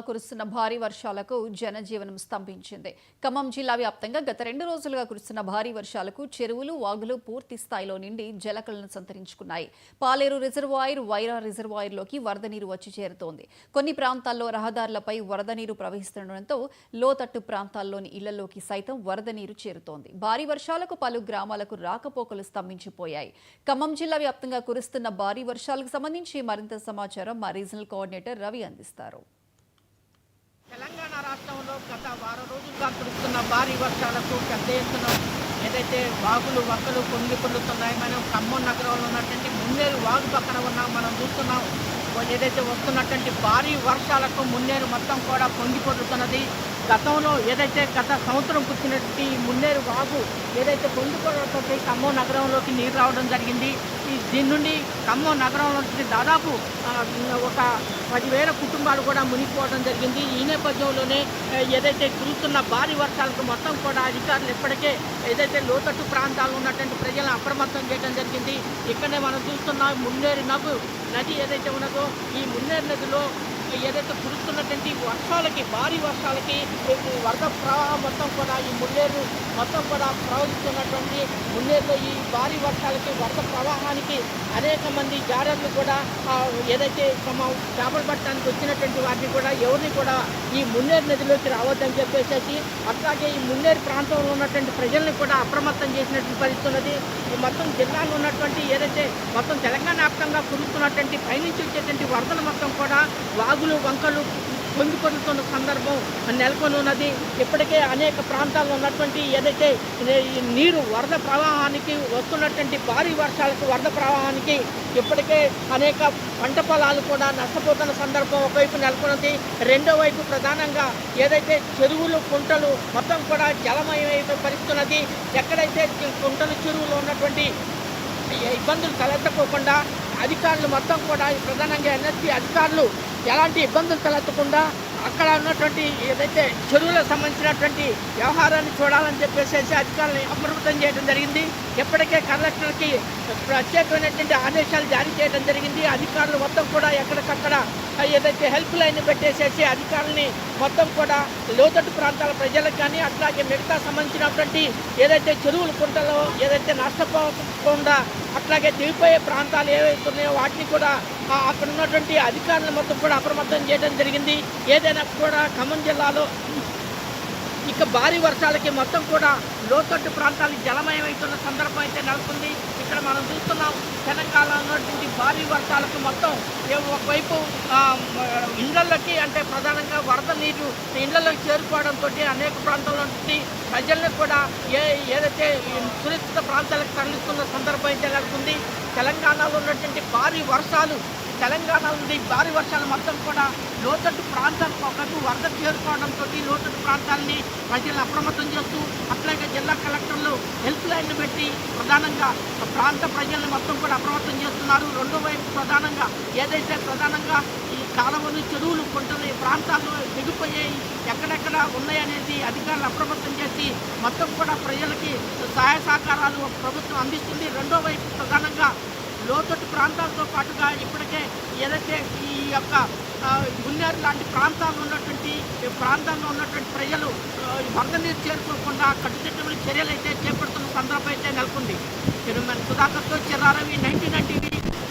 కురుస్తున్న భారీ వర్షాలకు జనజీవనం స్తంభించింది. ఖమ్మం జిల్లా వ్యాప్తంగా గత రెండు రోజులుగా కురుస్తున్న భారీ వర్షాలకు చెరువులు వాగులు పూర్తి స్థాయిలో నిండి జలకలను సంతరించుకున్నాయి. పాలేరు రిజర్వాయర్ వైరా రిజర్వాయర్లోకి వరద నీరు వచ్చి చేరుతోంది. కొన్ని ప్రాంతాల్లో రహదారులపై వరద నీరు ప్రవహిస్తుండటంతో లోతట్టు ప్రాంతాల్లోని ఇళ్ళలోకి సైతం వరద నీరు చేరుతోంది. భారీ వర్షాలకు పలు గ్రామాలకు రాకపోకలు స్తంభించిపోయాయి. ఖమ్మం జిల్లా వ్యాప్తంగా కురుస్తున్న భారీ వర్షాలకు సంబంధించి మరింత సమాచారం మా రీజనల్ కోఆర్డినేటర్ రవి అందిస్తారు. తెలంగాణ రాష్ట్రంలో గత వారం రోజులుగా కురుస్తున్న భారీ వర్షాలకు పెద్ద ఎత్తున ఏదైతే వాగులు వక్కలు పొంగి పొందుతున్నాయి మనం ఖమ్మం నగరంలో ఉన్నటువంటి మున్నేరు వాగు పక్కన ఉన్నాం మనం చూస్తున్నాం. ఏదైతే వస్తున్నటువంటి భారీ వర్షాలకు మున్నేరు మొత్తం కూడా పొంగి పొందుతున్నది గతంలో ఏదైతే గత సంవత్సరం కురిసినటువంటి మున్నేరు వాగు ఏదైతే పొంగి పొందుతుంది ఖమ్మం నగరంలోకి నీరు రావడం జరిగింది. దీని నుండి ఖమ్మం నగరంలో దాదాపు ఒక పదివేల కుటుంబాలు కూడా మునిగిపోవడం జరిగింది. ఈ నేపథ్యంలోనే ఏదైతే కురుస్తున్న భారీ వర్షాలకు మొత్తం కూడా అధికారులు ఇప్పటికే ఏదైతే లోతట్టు ప్రాంతాల్లో ఉన్నటువంటి ప్రజలను అప్రమత్తం చేయడం జరిగింది. ఇక్కడే మనం చూస్తున్నాం మున్నేరు నగు నది ఏదైతే ఉన్నదో ఈ మున్నేరు నదిలో ఏదైతే కురుస్తున్నటువంటి వర్షాలకి భారీ వర్షాలకి ఈ వరద ప్రవాహం మొత్తం కూడా ఈ మున్నేరు మొత్తం కూడా ప్రవహిస్తున్నటువంటి మున్నేరులో ఈ భారీ వర్షాలకి వరద ప్రవాహానికి అనేక మంది జారర్లు కూడా ఏదైతే తమ చేపలు పట్టడానికి వచ్చినటువంటి వారిని కూడా ఎవరిని కూడా ఈ మున్నేరు నదిలోకి రావద్దని చెప్పేసి అట్లాగే ఈ మున్నేరు ప్రాంతంలో ఉన్నటువంటి ప్రజల్ని కూడా అప్రమత్తం చేసినటువంటి పరిస్థితి ఉన్నది. ఈ మొత్తం జిల్లాలో ఉన్నటువంటి ఏదైతే మొత్తం తెలంగాణ వ్యాప్తంగా కురుస్తున్నటువంటి పైనుంచి వచ్చేటువంటి వరదలు మొత్తం కూడా వాగులు వంకలు పొంగి పొందుతున్న సందర్భం నెలకొని ఉన్నది. ఇప్పటికే అనేక ప్రాంతాల్లో ఉన్నటువంటి ఏదైతే నీరు వరద ప్రవాహానికి వస్తున్నటువంటి భారీ వర్షాలకు వరద ప్రవాహానికి ఇప్పటికే అనేక పంట పొలాలు కూడా నష్టపోతున్న సందర్భం ఒకవైపు నెలకొన్నది. రెండో వైపు ప్రధానంగా ఏదైతే చెరువులు కుంటలు మొత్తం కూడా జలమయమైన పరిస్థితి ఉన్నది. ఎక్కడైతే కుంటలు చెరువులు ఉన్నటువంటి ఇబ్బందులు తలెత్తకోకుండా అధికారులు మొత్తం కూడా ప్రధానంగా ఎన్ఎస్పి అధికారులు ఎలాంటి ఇబ్బందులు తలెత్తకుండా అక్కడ ఉన్నటువంటి ఏదైతే చెరువులకు సంబంధించినటువంటి వ్యవహారాన్ని చూడాలని చెప్పేసి అధికారులను అప్రమత్తం చేయడం జరిగింది. ఇప్పటికే కలెక్టర్కి ప్రత్యేకమైనటువంటి ఆదేశాలు జారీ చేయడం జరిగింది. అధికారులు మొత్తం కూడా ఎక్కడికక్కడ ఏదైతే హెల్ప్ లైన్ పెట్టేసేసి అధికారులని మొత్తం కూడా లోతట్టు ప్రాంతాల ప్రజలకు కానీ అట్లాగే మిగతా సంబంధించినటువంటి ఏదైతే చెరువులు కుంటలో ఏదైతే నష్టపోకుండా అట్లాగే దిగిపోయే ప్రాంతాలు ఏవైతే ఉన్నాయో వాటిని కూడా అక్కడ ఉన్నటువంటి అధికారులు మొత్తం కూడా అప్రమత్తం చేయడం జరిగింది. ఏదైనా కూడా ఖమ్మం జిల్లాలో ఇక భారీ వర్షాలకి మొత్తం కూడా లోతట్టు ప్రాంతాలు జలమయమవుతున్న సందర్భం అయితే నడుస్తుంది. ఇక్కడ మనం చూస్తున్నాం తెలంగాణలో ఉన్నటువంటి భారీ వర్షాలకు మొత్తం ఒకవైపు ఆ, ఇళ్ళలోకి అంటే ప్రధానంగా వరద నీరు ఇళ్ళలోకి చేరుకోవడంతో అనేక ప్రాంతాల్లో నుండి ప్రజల్ని కూడా ఏ ఏదైతే సురక్షిత ప్రాంతాలకు తరలిస్తున్న సందర్భం అయితే నడుస్తుంది. తెలంగాణలో ఉన్నటువంటి భారీ వర్షాలు తెలంగాణ నుండి భారీ వర్షాలు మొత్తం కూడా లోతట్టు ప్రాంతాలకు ఒకటి వరద చేరుకోవడంతో లోతట్టు ప్రాంతాలని ప్రజలు అప్రమత్తం చేస్తూ అట్లాగే జిల్లా కలెక్టర్లు హెల్ప్ లైన్లు పెట్టి ప్రధానంగా ప్రాంత ప్రజల్ని మొత్తం కూడా అప్రమత్తం చేస్తున్నారు. రెండో వైపు ప్రధానంగా ఏదైతే ప్రధానంగా ఈ కాలువలు చెరువులు కొంటలు ఈ ప్రాంతాల్లో దిగిపోయాయి ఎక్కడెక్కడ ఉన్నాయనేది అధికారులు అప్రమత్తం చేసి మొత్తం కూడా ప్రజలకి సహాయ సహకారాలు ప్రభుత్వం అందిస్తుంది. రెండో వైపు ప్రధానంగా లోతట్టు ప్రాంతాలతో పాటుగా యొక్క మున్నేరు లాంటి ప్రాంతాల్లో ఉన్నటువంటి ప్రాంతంలో ప్రాంతాల్లో ఉన్నటువంటి ప్రజలు వరద నీరు చేరుకోకుండా కట్టుదిట్టమైన చర్యలు అయితే చేపడుతున్న సందర్భం అయితే నెలకొంది. తిరుమల సుధాకర్తో చిరారవి నైన్టీ నైన్ టీవీ.